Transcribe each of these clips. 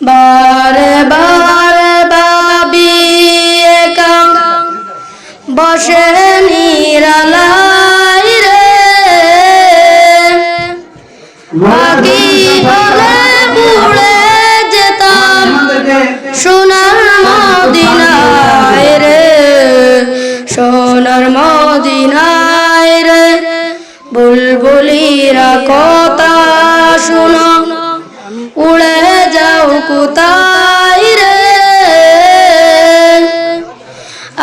বারে বারে বাবি একা বসে নিরালাই রে। বাকি হলে পুড়ে যেতাম। সোনার মদিনায় রে। সোনার মদিনায় রে। বুলবুলিরা কথা শুনো কোথায় রে?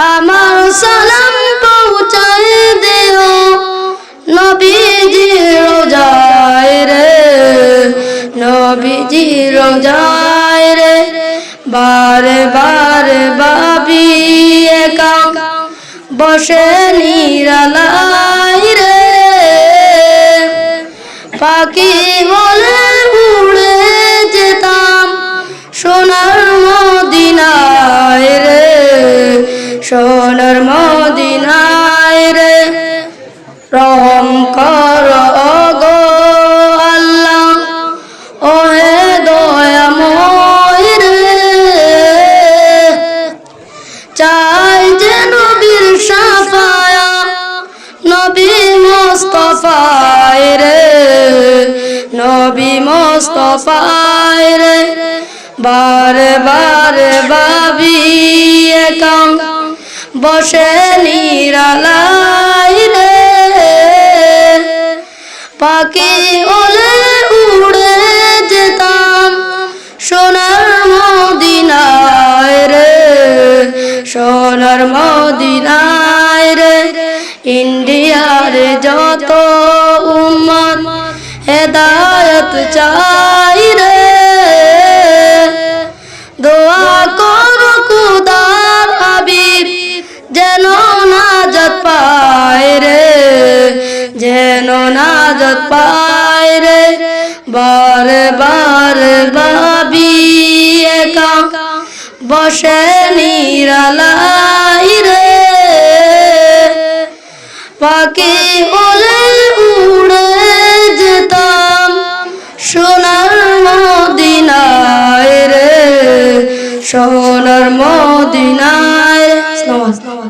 আমার সালাম পৌঁছায় দিও নবীজি রোজায় রে নবীজি রোজায় রে। বারে বারে বাবি একা, বসে নিরালাই রে। পাখি বলে রহম কর গো আল্লাহ। ও হে দয়াময় রে চাই যে নবীর সাফায়া, নবী মোস্তফায় রে, নবী মোস্তফায় রে। বারে বারে বাবি একা বসে নিরালাই পাখি ওলে উড়ে যেতাম সোনার মদিনায় রে, সোনার মদিনায় রে। ইন্ডিয়ার যত উম্মত হেদায়ত চাই হেফাজত পায় রে। বারবার ভাবি একা। বসে নিরালাই রে। পাকে হলে উড়ে যেতাম। সোনার মদিনায় রে। সোনার মদিনায়। নমস্কার